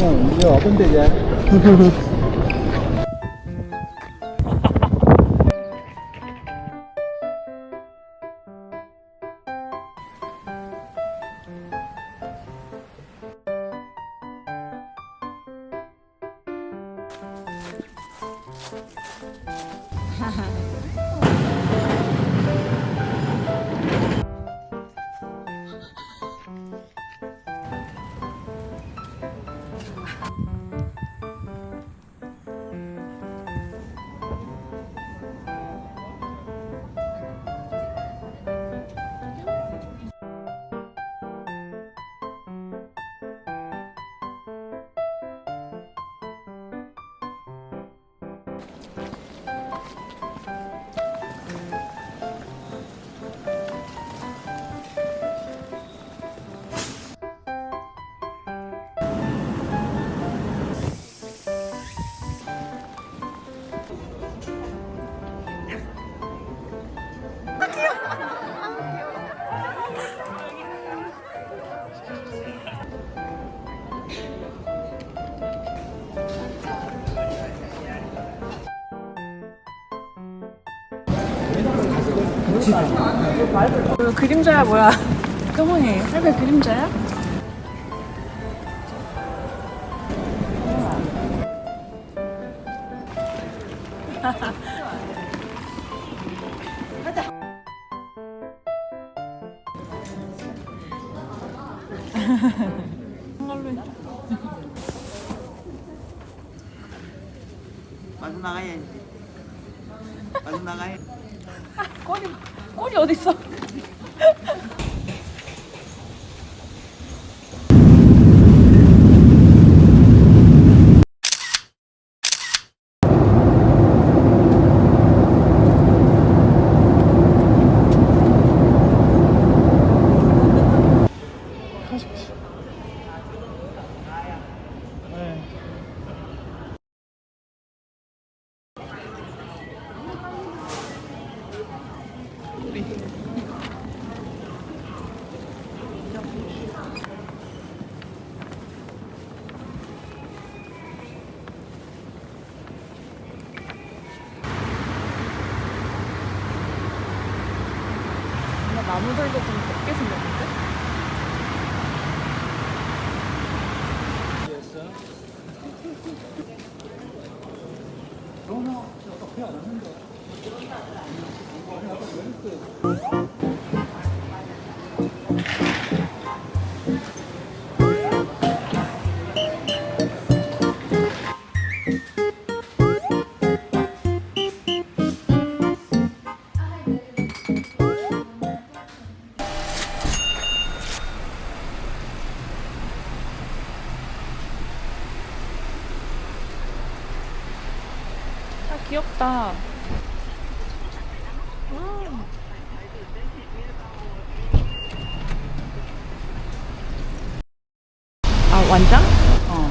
그냥 이제 어떤데 이제? 그 그림자야 뭐야? 까머니 할배 그림자야? 나무들도 좀 곱게 생겼는 데? 아 귀엽다. 음. 아 완장? 어.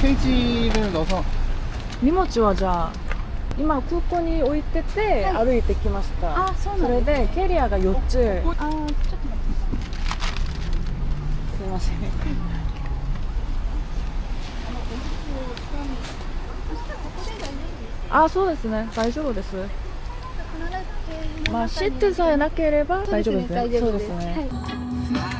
페이지를 넣어서 荷物はじゃあ今空港に置いてて歩いてきました、あそうなんそれでキャリアが4つあーちょっと待ってすいません あそうですね。大丈夫です。まあシートさえなければ大丈夫ですね。そうですね、はい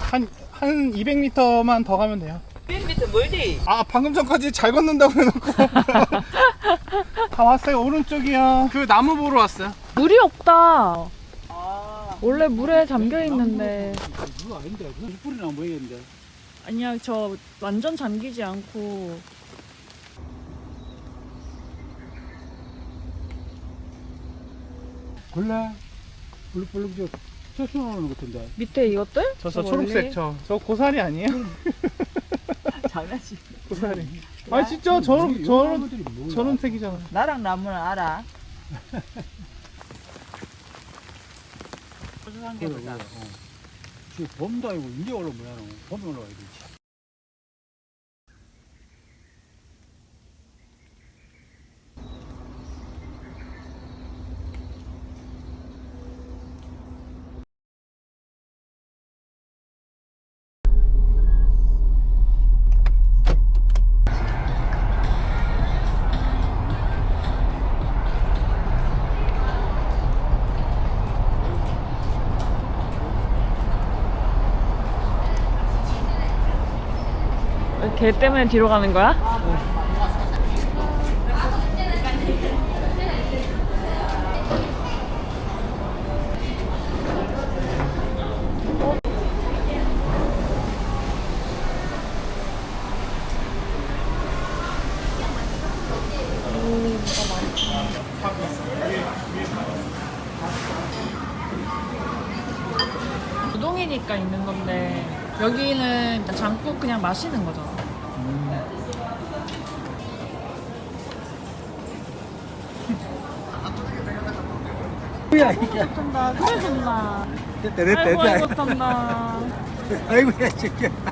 한, 한 200m만 더 가면 돼요. 100m 멀리. 아, 방금 전까지 잘 걷는다고 해놓고. 다 왔어요. 오른쪽이요. 그 나무 보러 왔어요. 물이 없다 원래 물에 잠겨 있는데 그거 아닌데. 물뿌리나 보이겠는데. 아니야 저 완전 잠기지 않고 골라 블룩블룩 저 쪄서 나오는 것 같은데 밑에 이것들? 저, 저? 초록색 저. 저 고사리 아니에요? 장난치. 고사리. 아 진짜 저런 이 저런? 저런 색이잖아. 나랑 나무는 알아. 소소한 게 보다. 지금 봄도 아니고 이제 올라 뭐야 너 봄에 올라와야 되지 걔 때문에 뒤로 가는 거야? 우동이니까 있는 건데 여기는 장국 그냥 마시는 거잖아. 뭐야 이게 좋다. 그래 좋다. 됐다 됐다 됐다. 아이고야 또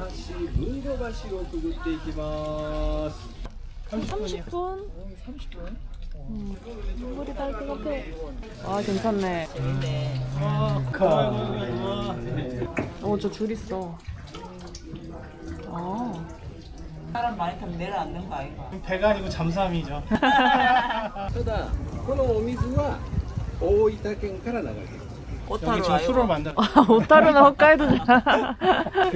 橋文語橋をくぐっていきます 30분? 30분? 음, 물이 닿을 것 같아. 아, 괜찮네. 어, 저 줄 있어. 아, 사람 많이 타면 내려앉는 거 아이가? 배가 아니고 잠수함이죠 ただこのお水は大分県から流れてる 여기 꽃하루 지금 술을 아이가? 만들어 오타루는 홋카이도잖아.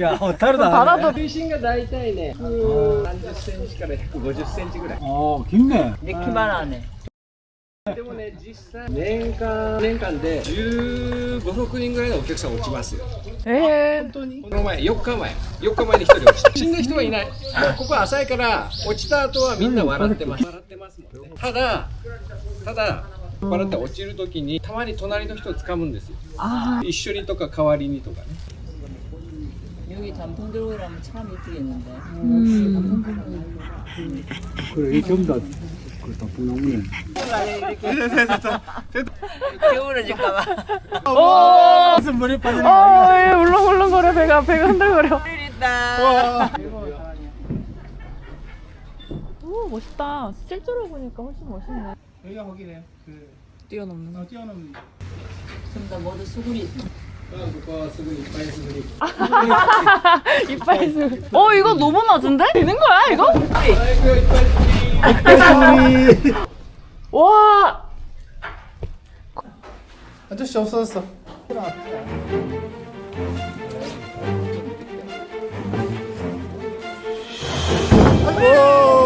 야 호타르다 体の水深が大体ね130センチから150センチぐらい 어 깊네 내 키만 하네. でもね実際年間年間で15、6人ぐらいのお客さん落ちますよ 에, この前4日前4日前に1人落ちた死んだ人はいないここは浅いから落ちた後はみんな笑ってます笑ってますもんねただただ 笑って落ちる時にたまに隣の人を掴むんですよ 아, 一緒にとか代わりにとかね 여기 단풍 들고 이러면 참 이쁘겠는데. 음. 그래 이 전부 다 그렇다 분홍이네 게으러질까봐. 오! 무슨 물이 빠지는 어, 예, 울렁울렁거려, 배가, 배가 흔들거려. 있다. 오, 멋있다. 실제로 보니까 훨씬 멋있네. 여기가 거기네 뛰어넘는 거. 아, 뛰어넘는 거. 좀더 모두 수그리. 이빨 수그리. 어 이거 너무 낮은데? 되는 거야 이거? 와. 아저씨 없어졌어. 오!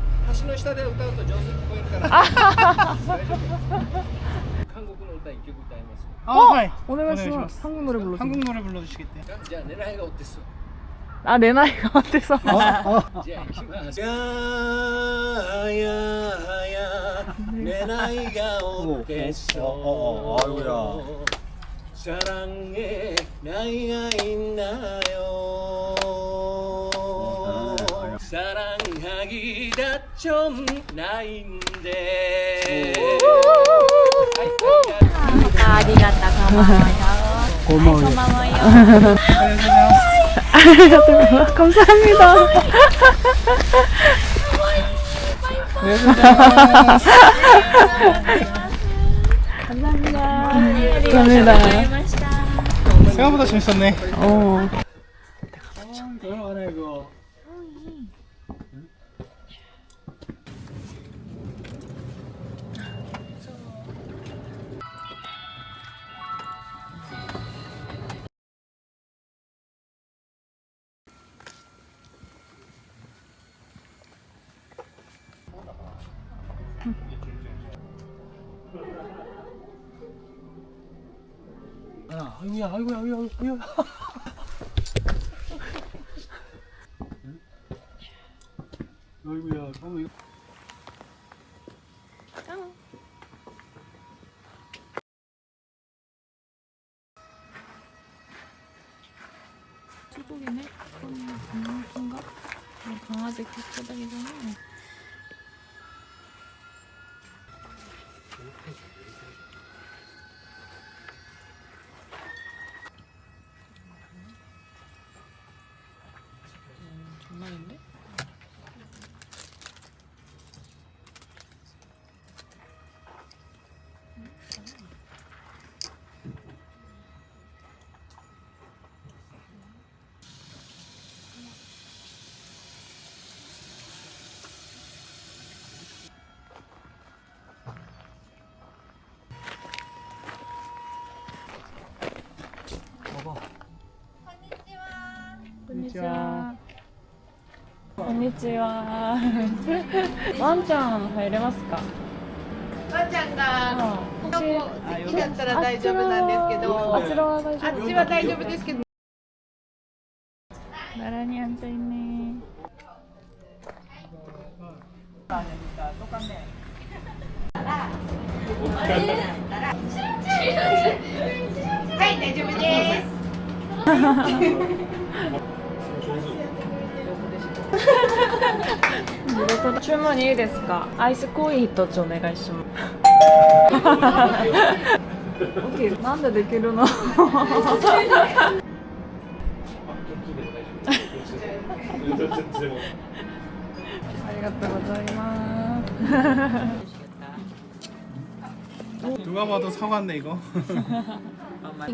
橋の下で歌うと上手に聞こえるから大丈夫韓国の歌一曲歌います 아, 하이. 어, 오네가시마스. 한국 노래 불러줘. 한국 노래 불러주시겠대요? じゃあ狙いがおってす 아, 내 나이가 어때서? じゃあ行きますややや狙いがおってそ 아이고야. 사랑해 나이가 있나요 사랑하기가 좀 나인데 감사합니다. 감사합니다. 생각보다 재밌었네. 어. 돌아가네 아, 아이고야, 아이고야, 아이고야, 아이고야. 아이고야. 수 にちは。ワンちゃん入れますか？ワンちゃんが、ここ席だったら大丈夫なんですけど、あちらは大丈夫？あちは大丈夫ですけど。ならにゃんちゃいね。はい、大丈夫です。仕事注文いいですか？アイスコーヒー一つお願いします。なんでできるの？ありがとうございます。누가 봐도 사과 이.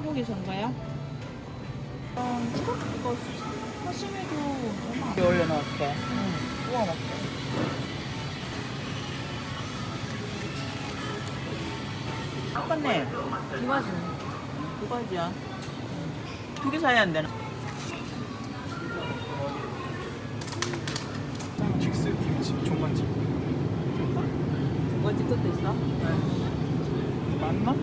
소고기 전가요? 어, 이거 이거 사시미도 얼마? 올려놓을게. 구워 먹게. 똑같네. 이마지. 두 가지야. 두 개 사야 안 되나? 직스 김치 종만지. 두 가지 것도 있어? 맞나?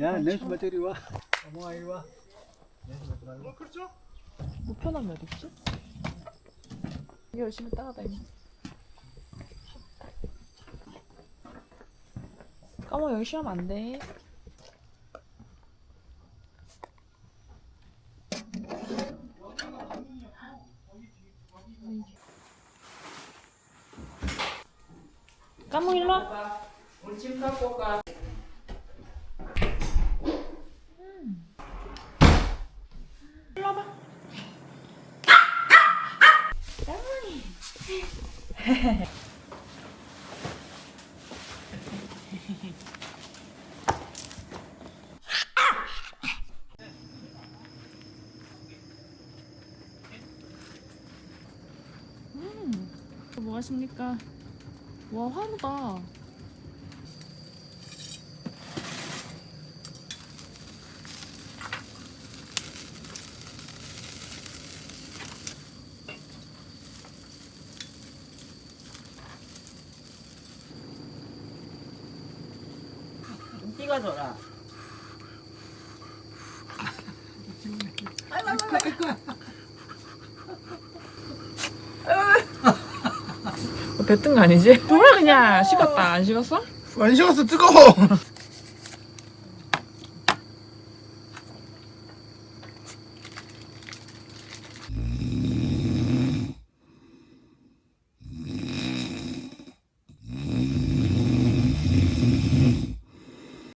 야, 내수 배터리 와. 어머, 이리 와. 뭐 그렇죠? 우편함이 어딨지? 이게 열심히 따라다니. 까먹 여기 쉬면 안 돼. 까먹 일로 와. 뭐 하십니까? 와 화로다. 찍어줘라. 뱉은 거 아니지? 뭐야 그냥 식었다 안 식었어? 안 식었어 뜨거워